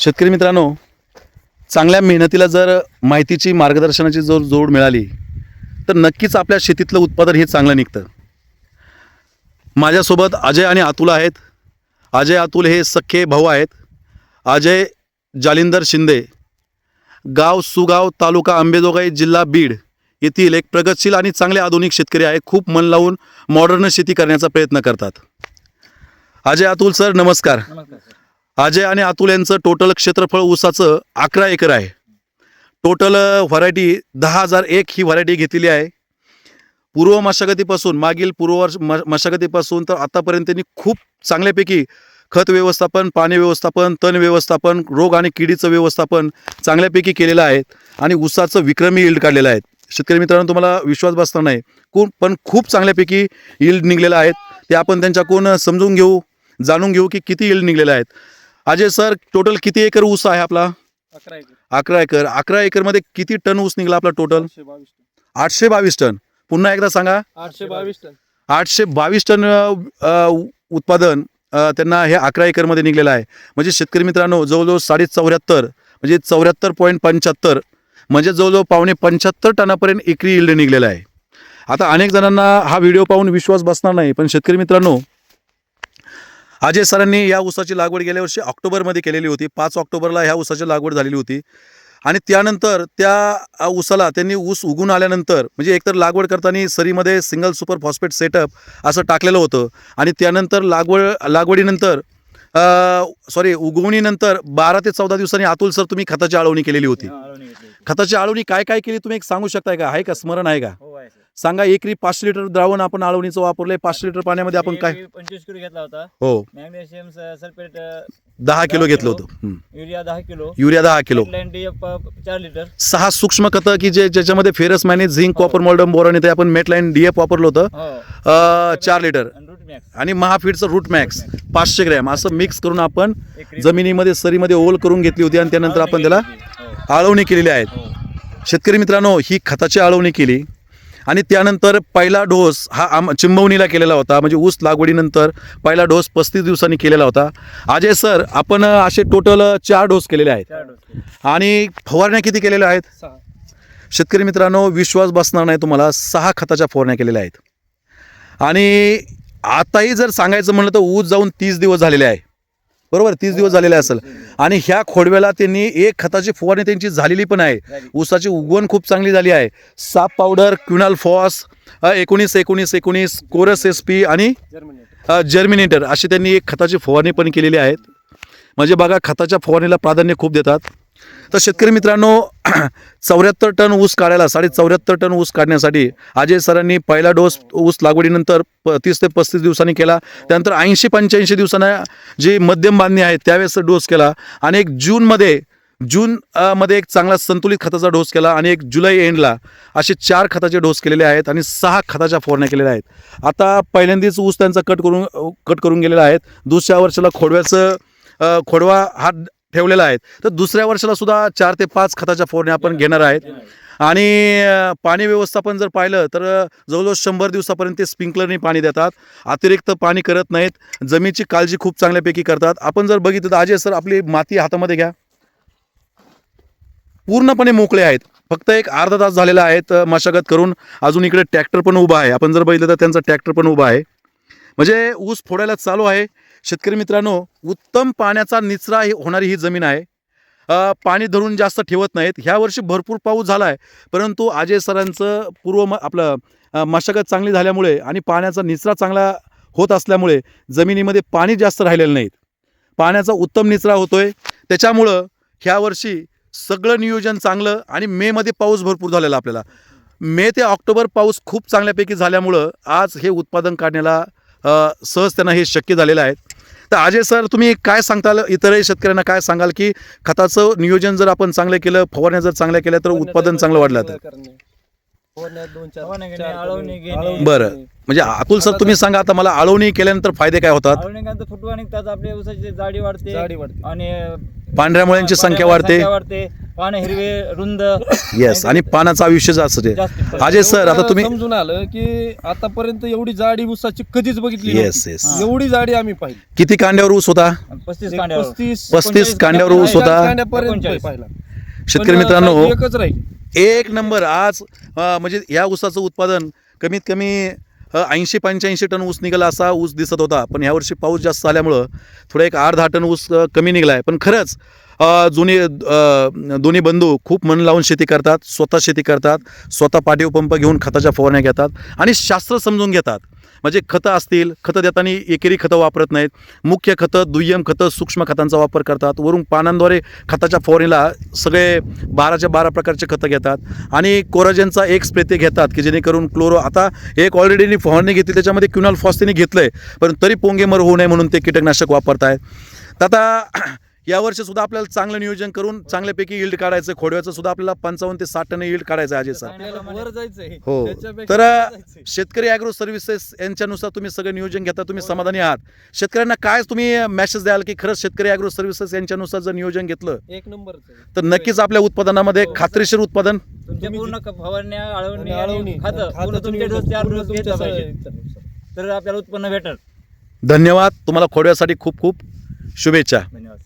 शेतकरी मित्रांनो चांगल्या मेहनतीला जर माहितीची मार्गदर्शनाची जर जोड मिळाली तर नक्कीच आपल्या शेतीतलं उत्पादन हे चांगलं निघतं. माझ्यासोबत अजय आणि अतुल आहेत. अजय अतुल हे सख्खे भाऊ आहेत. अजय जालिंदर शिंदे. गाव सुगाव तालुका अंबेजोगाई जिल्हा बीड येथील एक प्रगतशील आणि चांगले आधुनिक शेतकरी आहे. खूप मन लावून मॉडर्न शेती करण्याचा प्रयत्न करतात. अजय अतुल सर नमस्कार. नमस्कार अजय आणि अतुल यांचं टोटल क्षेत्रफळ ऊसाचं अकरा एकर आहे. टोटल व्हरायटी दहा हजार एक ही व्हरायटी घेतलेली आहे. पूर्व मशागतीपासून मागील पूर्व म मशागतीपासून तर आतापर्यंत त्यांनी खूप चांगल्यापैकी खत व्यवस्थापन पाणी व्यवस्थापन तण व्यवस्थापन रोग आणि किडीचं व्यवस्थापन चांगल्यापैकी केलेलं आहे आणि ऊसाचं विक्रमी यील्ड काढलेलं आहे. शेतकरी मित्रांनो तुम्हाला विश्वास बसणार नाही. कोण पण खूप चांगल्यापैकी यील्ड निघलेलं आहेत ते आपण त्यांच्याकडून समजून घेऊ जाणून घेऊ की किती यील्ड निघलेलं आहेत अजय सर टोटल किती एकर ऊस आहे आपला? अकरा एकर. अकरा एकर. अकरा एकरमध्ये किती टन ऊस निघाला आपला टोटल आठशे बावीस टन. आठशे बावीस टन. पुन्हा एकदा सांगा. आठशे बावीस टन. आठशे बावीस टन अ, अ, उत्पादन अ, त्यांना हे अकरा एकरमध्ये निघलेलं आहे. म्हणजे शेतकरी मित्रांनो जवळजवळ साडे चौऱ्याहत्तर म्हणजे चौऱ्याहत्तर पॉईंट पंच्याहत्तर म्हणजे जवळजवळ पावणे पंच्याहत्तर टनापर्यंत एकरी इल्ड निघलेला आहे. आता अनेक जणांना हा व्हिडिओ पाहून विश्वास बसणार नाही पण शेतकरी मित्रांनो अजय सरांनी या ऊसाची लागवड गेल्या वर्षी ऑक्टोबरमध्ये केलेली होती. पाच ऑक्टोबरला ह्या ऊसाची लागवड झालेली होती. आणि त्यानंतर त्या ऊसाला त्यांनी ऊस उगून आल्यानंतर म्हणजे एकतर लागवड करताना सरीमध्ये सिंगल सुपर फॉस्फेट सेटअप असं टाकलेलं होतं. आणि त्यानंतर लागवड लागवडीनंतर सॉरी उगवणीनंतर बारा ते चौदा दिवसांनी अतुल सर तुम्ही खताची आळवणी केलेली होती. खताची आळवणी काय काय केली तुम्ही एक सांगू शकताय का? आहे का स्मरण आहे का? हो सांगा एकरी पाचशे लिटर द्रावण आपण आळवणीचं वापरलंय. पाचशे लिटर पाण्यामध्ये आपण काय? पंचवीस किलो घेतला होता. हो. मॅग्नेशियम सल्फेट दहा किलो घेतलं. होतं. हं. युरिया दहा किलो. युरिया दहा किलो. चार लिटर. सहा सूक्ष्म खतं की जे ज्याच्यामध्ये फेरस मॅनेज झिंक हो. कॉपर मोल्डम बोरॉन येते आपण मेटलाईन डीएफ वापरलं होतं. हो. चार लिटर. आणि महाफीडचं रूट मॅक्स पाचशे ग्रॅम. असं मिक्स करून आपण जमिनीमध्ये सरीमध्ये ओल करून घेतली होती आणि त्यानंतर आपण त्याला आळवणी होती. आळवणी केलेली आहेत. हो. हो. शेतकरी मित्रांनो ही खताची आळवणी केली. आणि त्यानंतर पहिला डोस हा आम चिंबवणीला केलेला होता. म्हणजे ऊस लागवडीनंतर पहिला डोस पस्तीस दिवसांनी केलेला होता. अजय सर आपण असे टोटल चार डोस केलेले आहेत. आणि फवारण्या किती केलेल्या आहेत? शेतकरी मित्रांनो विश्वास बसणार नाही तुम्हाला. सहा खताच्या फवारण्या केलेल्या आहेत. आणि आताही जर सांगायचं म्हणलं तर ऊस जाऊन तीस दिवस झालेले आहे. बरोबर तीस दिवस झालेले असेल. आणि ह्या खोडव्याला त्यांनी एक खताची फवारणी त्यांची झालेली पण आहे. ऊसाची उगवण खूप चांगली झाली आहे. साप पावडर क्विनल फॉस एकोणीस एकोणीस एकोणीस कोरस एस पी आणि जर्मिनेटर अशी त्यांनी एक खताची फवारणी पण केलेली आहेत. म्हणजे बघा खताच्या फवारणीला प्राधान्य खूप देतात. तर शेतकरी मित्रांनो चौऱ्याहत्तर टन ऊस काढायला साडे चौऱ्याहत्तर टन ऊस काढण्यासाठी अजय सरांनी पहिला डोस ऊस लागवडीनंतर प तीस ते पस्तीस दिवसांनी केला. त्यानंतर ऐंशी पंच्याऐंशी दिवसांना जी मध्यम बांधणी आहे त्यावेळेस डोस केला आणि एक जूनमध्ये जून मध्ये एक चांगला संतुलित खताचा डोस केला आणि एक जुलै एंडला असे चार खताचे डोस केलेले आहेत आणि सहा खताच्या फवारण्या केलेल्या आहेत. आता पहिल्यांदाच ऊस त्यांचा कट करून कट करून गेलेला आहेत दुसऱ्या वर्षाला खोडव्याचं खोडवा हा ठेवलेला आहे तर दुसऱ्या वर्षाला सुद्धा चार ते पाच खताच्या फवारण्या आपण घेणार आहेत. आणि पाणी व्यवस्थापन जर पाहिलं तर जवळजवळ शंभर दिवसापर्यंत ते स्प्रिंकलरने पाणी देतात. अतिरिक्त पाणी करत नाहीत. जमिनीची काळजी खूप चांगल्यापैकी करतात. आपण जर बघितलं तर अजय सर आपली माती हातामध्ये घ्या. पूर्णपणे मोकळे आहेत. फक्त एक अर्धा तास झालेला आहे. तर मशागत करून अजून इकडे ट्रॅक्टर पण उभा आहे. आपण जर बघितलं तर त्यांचा ट्रॅक्टर पण उभा आहे. म्हणजे ऊस फोडायला चालू आहे. शेतकरी मित्रांनो उत्तम पाण्याचा निचरा होणारी ही जमीन आहे. पाणी धरून जास्त ठेवत नाहीत. ह्या वर्षी भरपूर पाऊस झाला आहे परंतु अजय सरांचं पूर्व म आपलं मशागत चांगली झाल्यामुळे आणि पाण्याचा निचरा चांगला होत असल्यामुळे जमिनीमध्ये पाणी जास्त राहिलेलं नाहीत. पाण्याचा उत्तम निचरा होतोय. त्याच्यामुळं ह्या वर्षी सगळं नियोजन चांगलं आणि मेमध्ये पाऊस भरपूर झालेला आपल्याला. मे ते ऑक्टोबर पाऊस खूप चांगल्यापैकी झाल्यामुळं आज हे उत्पादन काढण्याला सहज त्यांना हे शक्य झालेलं आहे. तर अजय सर तुम्ही काय सांगताल? इतरही शेतकऱ्यांना काय सांगाल की खताचं नियोजन जर आपण चांगलं केलं फवारण्या जर चांगल्या केल्या तर उत्पादन चांगलं वाढलं तर. बरं. म्हणजे अतुल सर तुम्ही सांगा आता मला आळवणी केल्यानंतर फायदे काय होतात? फुटवा निघतात आपल्या जाडी वाढते जाडी वाढते. आणि पांढऱ्या मुळ्यांची संख्या वाढते. संख्या वाढते. पानं हिरवे रुंद. येस आणि पानाचं आयुष्य जास्त आहे अजय सर आता तुम्ही समजून आलं की आतापर्यंत एवढी जाडी ऊसाची कधीच बघितली येस. येस एवढी जाडी आम्ही पाहिली. किती कांड्यावर ऊस होता? पस्तीस पस्तीस पस्तीस कांड्यावर ऊस होता. पाहिला. शेतकरी मित्रांनो एकच राहील. एक नंबर. आज म्हणजे या ऊसाचं उत्पादन कमीत कमी ऐंशी पंच्याऐंशी टन ऊस निघाला असा ऊस दिसत होता. पण यावर्षी पाऊस जास्त झाल्यामुळं थोडा एक आठ दहा टन ऊस कमी निघाला आहे पण खरंच जुनी दोन्ही बंधू खूप मन लावून शेती करतात स्वतः शेती करतात स्वतः पाठीव पंप घेऊन खताच्या फवारण्या घेतात आणि शास्त्र समजून घेतात. म्हणजे खतं असतील खतं देताना एकेरी खतं वापरत नाहीत. मुख्य खतं दुय्यम खतं सूक्ष्म खतांचा वापर करतात. वरून पानांद्वारे खताच्या फवारणीला सगळे बाराच्या बारा प्रकारचे खतं घेतात. आणि कोराजेनचा एक स्प्रे ते घेतात की जेणेकरून क्लोरो आता एक ऑलरेडी फवारणी घेतली त्याच्यामध्ये क्युनॉल फॉस्टिनी घेतलं आहे पण तरी पोंगेमर होऊ नये म्हणून ते कीटकनाशक वापरत आहेत आता यावर्षी सुद्धा आपल्याला चांगलं नियोजन करून चांगल्यापैकी इल्ड काढायचं खोडव्याचं सुद्धा आपल्याला पंचावन्न ते साठ टन इल्ड काढायचं आहे अजय सर. हो. त्याच्यापेक्षा तर. शेतकरी ॲग्रो सर्व्हिसेस यांच्यानुसार तुम्ही सगळं नियोजन घेता तुम्ही समाधानी आहात. शेतकऱ्यांना काय तुम्ही मेसेज द्याल की खरंच शेतकरी ॲग्रो सर्व्हिसेस यांच्यानुसार जर नियोजन घेतलं एक नंबरच आहे. तर नक्कीच आपल्या उत्पादनामध्ये खात्रीशीर उत्पादन. पूर्ण फवारण्या आळवणी तर आपल्याला उत्पन्न भेटल. धन्यवाद. तुम्हाला खोडव्यासाठी खूप खूप शुभेच्छा. धन्यवाद